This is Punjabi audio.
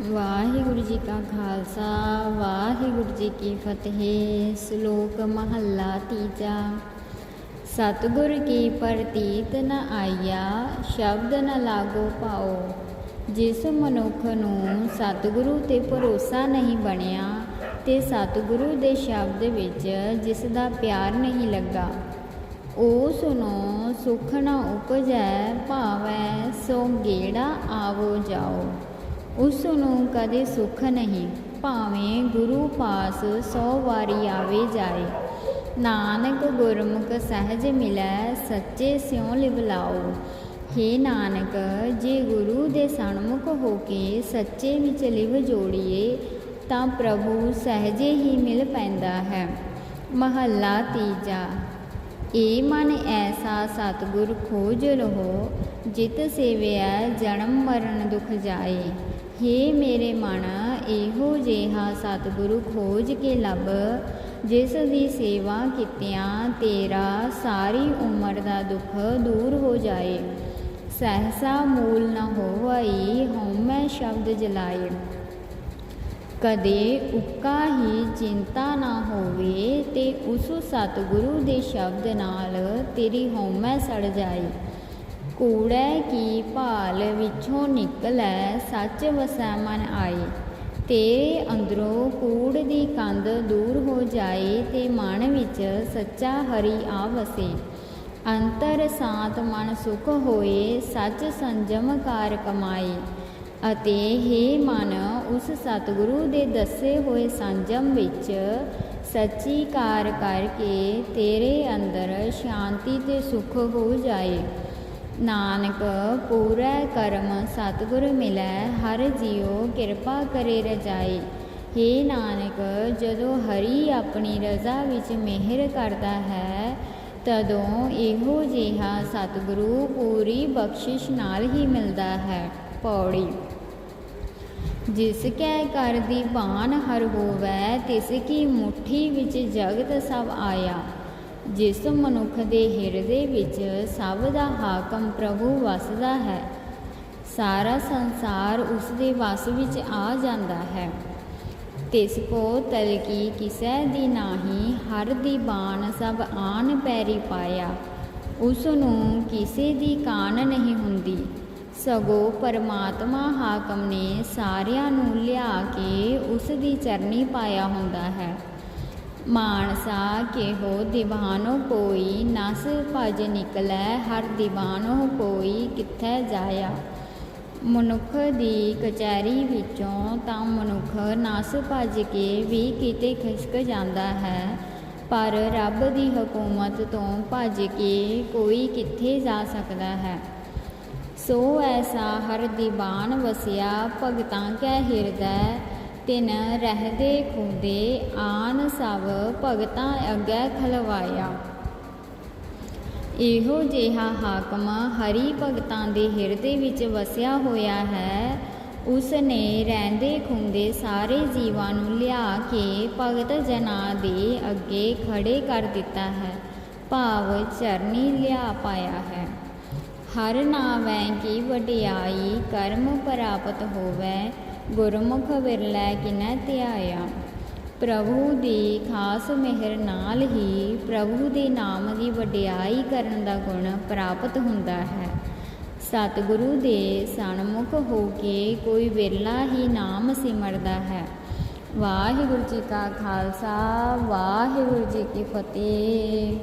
ਵਾਹਿਗੁਰੂ ਜੀ ਕਾ ਖਾਲਸਾ, ਵਾਹਿਗੁਰੂ ਜੀ ਕੀ ਫਤਿਹ, ਸ਼ਲੋਕ ਮਹੱਲਾ ਤੀਜਾ। ਸਤਿਗੁਰ ਕੀ ਪ੍ਰਤੀਤ ਨ ਆਇਆ, ਸ਼ਬਦ ਨ ਲਾਗੋ ਪਾਓ। ਜਿਸ ਮਨੁੱਖ ਨੂੰ ਸਤਿਗੁਰੂ ਤੇ ਭਰੋਸਾ ਨਹੀਂ ਬਣਿਆ, ਤੇ ਸਤਿਗੁਰੂ ਦੇ ਸ਼ਬਦ ਵਿੱਚ ਜਿਸ ਦਾ ਪਿਆਰ ਨਹੀਂ ਲੱਗਾ। ਉਸ ਨੂੰ ਸੁਖ ਨ ਉਪਜੈ, ਭਾਵੈ, ਸੋ ਗੇੜਾ ਆਵੋ ਜਾਓ। ਉਸ ਨੂੰ ਕਦੇ ਸੁੱਖ ਨਹੀਂ, ਭਾਵੇਂ ਗੁਰੂ ਪਾਸ ਸੌ ਵਾਰੀ ਆਵੇ ਜਾਏ। ਨਾਨਕ ਗੁਰਮੁਖ ਸਹਿਜ ਮਿਲੈ, ਸੱਚੇ ਸਿਉ ਲਿਵਲਾਓ ਹੇ ਨਾਨਕ, ਜੇ ਗੁਰੂ ਦੇ ਸਨਮੁਖ ਹੋ ਕੇ ਸੱਚੇ ਵਿੱਚ ਲਿਵ ਜੋੜੀਏ, ਤਾਂ ਪ੍ਰਭੂ ਸਹਿਜੇ ਹੀ ਮਿਲ ਪੈਂਦਾ ਹੈ। ਮਹੱਲਾ ਤੀਜਾ, ਏ ਮਨ ਐਸਾ ਸਤਿਗੁਰ ਖੋਜ ਲਹੋ ਜਿਤ ਸੇਵਿਆ ਜਨਮ ਮਰਨ ਦੁਖ ਜਾਏ। ਹੇ ਮੇਰੇ ਮਨ, ਇਹੋ ਜਿਹਾ ਸਤਿਗੁਰੂ ਖੋਜ ਕੇ ਲੱਭ, ਜਿਸ ਦੀ ਸੇਵਾ ਕੀਤਿਆਂ ਤੇਰਾ ਸਾਰੀ ਉਮਰ ਦਾ ਦੁੱਖ ਦੂਰ ਹੋ ਜਾਏ। ਸਹਸਾ ਮੂਲ ਨ ਹੋਵਈ ਹਉਮੈ ਸ਼ਬਦ ਜਲਾਏ। ਕਦੇ ਉੱਕਾ ਹੀ ਚਿੰਤਾ ਨਾ ਹੋਵੇ ਤੇ ਉਸ ਸਤਿਗੁਰੂ ਦੇ ਸ਼ਬਦ ਨਾਲ ਤੇਰੀ ਹਉਮੈ ਸੜ ਜਾਏ। ਕੂੜੈ ਕੀ ਭਾਲ ਵਿੱਚੋਂ ਨਿਕਲੈ, ਸੱਚ ਵਸੈ ਮਨ ਆਏ ਤੇਰੇ ਅੰਦਰੋਂ ਕੂੜ ਦੀ ਕੰਧ ਦੂਰ ਹੋ ਜਾਏ, ਤੇ ਮਨ ਵਿੱਚ ਸੱਚਾ ਹਰੀ ਆ ਵਸੇ। ਅੰਤਰ ਸਾਤ ਮਨ ਸੁਖ ਹੋਏ, ਸੱਚ ਸੰਜਮ ਕਾਰ ਕਮਾਏ। ਅਤੇ हे ਮਨ, ਉਸ ਸਤਿਗੁਰੂ ਦੇ ਦੱਸੇ ਹੋਏ ਸੰਜਮ ਵਿੱਚ ਸੱਚੀ ਕਾਰ ਕਰਕੇ ਤੇਰੇ ਅੰਦਰ ਸ਼ਾਂਤੀ ਤੇ ਸੁਖ ਹੋ ਜਾਏ। ਨਾਨਕ, ਪੂਰਾ ਕਰਮ, ਸਤਿਗੁਰ ਮਿਲੈ, ਹਰ ਜੀਉ ਕਿਰਪਾ ਕਰੇ ਰਜਾਈ। हे ਨਾਨਕ, ਜਦੋਂ ਹਰੀ ਆਪਣੀ ਰਜ਼ਾ ਵਿੱਚ ਮਿਹਰ ਕਰਦਾ ਹੈ, ਤਦੋਂ ਇਹੋ ਜਿਹਾ ਸਤਿਗੁਰੂ ਪੂਰੀ ਬਖਸ਼ਿਸ਼ ਨਾਲ ਹੀ ਮਿਲਦਾ ਹੈ, ਪੌੜੀ। ਜਿਸ ਕੈ ਕਰ ਦੀ ਬਾਣ ਹਰ ਹੋਵੈ, ਤਿਸ ਕੀ ਮੁਠੀ ਵਿੱਚ ਜਗਤ ਸਭ ਆਇਆ। ਜਿਸ ਮਨੁੱਖ ਦੇ ਹਿਰਦੇ ਵਿੱਚ ਸਭ ਦਾ ਹਾਕਮ ਪ੍ਰਭੂ ਵਸਦਾ ਹੈ, ਸਾਰਾ ਸੰਸਾਰ ਉਸ ਦੇ ਵਸ ਵਿੱਚ ਆ ਜਾਂਦਾ ਹੈ। ਤਿਸ ਕੋ ਤਲਕੀ ਕਿਸੈ ਦੀ ਨਾਹੀ, ਹਰ ਦੀ ਬਾਣ ਸਭ ਆਨ ਪੈਰੀ ਪਾਇਆ। ਉਸ ਨੂੰ ਕਿਸੇ ਦੀ ਕਾਨ ਨਹੀਂ ਹੁੰਦੀ। ਸਗੋ ਪਰਮਾਤਮਾ ਹਾਕਮ ਨੇ ਸਾਰਿਆਂ ਨੂੰ ਲਿਆ ਕੇ ਉਸ ਦੀ ਚਰਨੀ ਪਾਇਆ ਹੁੰਦਾ ਹੈ। ਮਾਨਸਾ ਕੇਹੋ ਦੀਵਾਨੋ ਕੋਈ ਨਸ ਭਜ ਨਿਕਲੈ, ਹਰ ਦੀਵਾਨੋ ਕੋਈ ਕਿੱਥੇ ਜਾਇਆ? ਮਨੁੱਖ ਦੀ ਕਚਹਿਰੀ ਵਿੱਚੋਂ ਤਾਂ ਮਨੁੱਖ ਨਸ ਭੱਜ ਕੇ ਵੀ ਕਿਤੇ ਖਿਸਕ ਜਾਂਦਾ ਹੈ, ਪਰ ਰੱਬ ਦੀ ਹਕੂਮਤ ਤੋਂ ਭੱਜ ਕੇ ਕੋਈ ਕਿੱਥੇ ਜਾ ਸਕਦਾ ਹੈ? ਸੋ ਐਸਾ ਹਰ ਦੀਵਾਨ ਵਸਿਆ, ਭਗਤਾਂ ਕੈ ਹਿਰਦੈ ਤਿਨ ਰਹਦੇ ਖੁਦੇ ਆਨ ਸਭ ਭਗਤਾਂ ਅੱਗੇ ਖਲਵਾਇਆ। ਇਹੋ ਜਿਹਾ ਹਾਕਮ ਹਰੀ ਭਗਤਾਂ ਦੇ ਹਿਰਦੇ ਵਿੱਚ ਵਸਿਆ ਹੋਇਆ ਹੈ। ਉਸ ਨੇ ਰਹਿੰਦੇ ਖੁੰਦੇ ਸਾਰੇ ਜੀਵਾਂ ਨੂੰ ਲਿਆ ਕੇ ਭਗਤ ਜਨਾਂ ਦੇ ਅੱਗੇ ਖੜੇ ਕਰ ਦਿੱਤਾ ਹੈ। ਭਾਵ ਚਰਨੀ ਲਿਆ ਪਾਇਆ ਹੈ। ਹਰ ਨਾਵੈ ਕੀ ਵਡਿਆਈ ਕਰਮ ਪ੍ਰਾਪਤ ਹੋਵੇ ਗੁਰਮੁਖ ਵਿਰਲੇ ਕਿਨੈ ਧਿਆਇਆ। ਪ੍ਰਭੂ ਦੀ ਖਾਸ ਮਿਹਰ ਨਾਲ ਹੀ ਪ੍ਰਭੂ ਦੇ ਨਾਮ ਦੀ ਵਡਿਆਈ ਕਰਨ ਦਾ ਗੁਣ ਪ੍ਰਾਪਤ ਹੁੰਦਾ ਹੈ। ਸਤਿਗੁਰੂ ਦੇ ਸਨਮੁਖ ਹੋ ਕੇ ਕੋਈ ਵਿਰਲਾ ਹੀ ਨਾਮ ਸਿਮਰਦਾ ਹੈ। ਵਾਹਿਗੁਰੂ ਜੀ ਕਾ ਖਾਲਸਾ, ਵਾਹਿਗੁਰੂ ਜੀ ਕੀ ਫਤਿਹ।